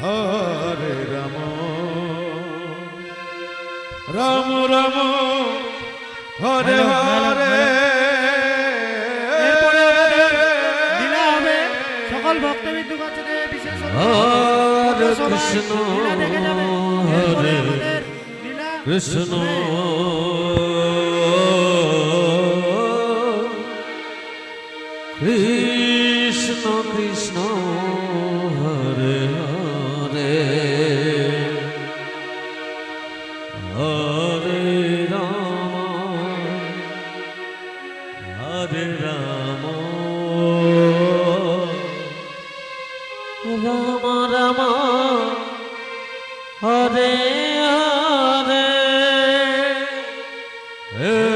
হরে রাম। রাম রাম হরে হরে সকল ভক্তবিন্দু কাছে বিশেষ হরে কৃষ্ণ হরে কৃষ্ণ। রাম রাম হরে হরে।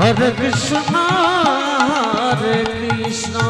হরে কৃষ্ণ হরে কৃষ্ণ।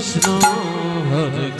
কৃষ্ণ হরে